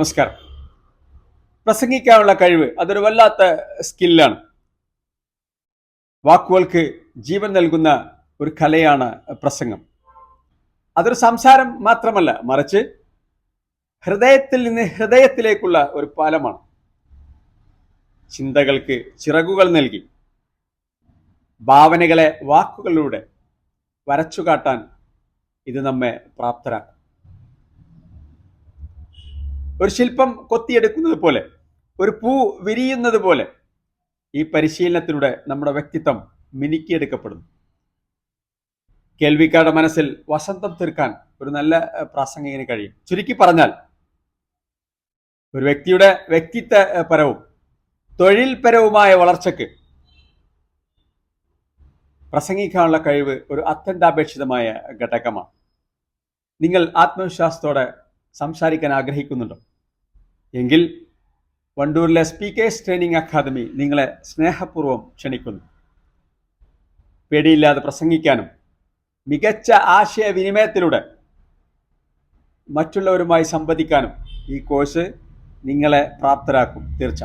നമസ്കാരം. പ്രസംഗിക്കാനുള്ള കഴിവ് അതൊരു വല്ലാത്ത സ്കില്ലാണ് വാക്കുകൾക്ക് ജീവൻ നൽകുന്ന ഒരു കലയാണ് പ്രസംഗം. അതൊരു സംസാരം മാത്രമല്ല മറിച്ച് ഹൃദയത്തിൽ നിന്ന് ഹൃദയത്തിലേക്കുള്ള ഒരു പാലമാണ്. ചിന്തകൾക്ക് ചിറകുകൾ നൽകി. ഭാവനകളെ വാക്കുകളിലൂടെ വരച്ചു കാട്ടാൻ ഇത് നമ്മെ പ്രാപ്തരാക്കും. ഒരു ശില്പം കൊത്തിയെടുക്കുന്നത് പോലെ ഒരു പൂ വിരിയുന്നത് പോലെ ഈ പരിശീലനത്തിലൂടെ നമ്മുടെ വ്യക്തിത്വം മിനുക്കിയെടുക്കപ്പെടുന്നു. കേൾവിക്കാരുടെ മനസ്സിൽ വസന്തം തീർക്കാൻ ഒരു നല്ല പ്രാസംഗികന് കഴിയും. ചുരുക്കി പറഞ്ഞാൽ ഒരു വ്യക്തിയുടെ വ്യക്തിത്വപരവും തൊഴിൽപരവുമായ വളർച്ചയ്ക്ക് പ്രസംഗിക്കാനുള്ള കഴിവ് ഒരു അത്യന്താപേക്ഷിതമായ ഘടകമാണ്. നിങ്ങൾ ആത്മവിശ്വാസത്തോടെ സംസാരിക്കാൻ ആഗ്രഹിക്കുന്നുണ്ടോ? എങ്കിൽ വണ്ടൂരിലെ സ്പീക്കേഴ്സ് ട്രെയിനിങ് അക്കാദമി നിങ്ങളെ സ്നേഹപൂർവം ക്ഷണിക്കുന്നു. പേടിയില്ലാതെ പ്രസംഗിക്കാനും മികച്ച ആശയവിനിമയത്തിലൂടെ മറ്റുള്ളവരുമായി സംവദിക്കാനും ഈ കോഴ്സ് നിങ്ങളെ പ്രാപ്തരാക്കും. തീർച്ച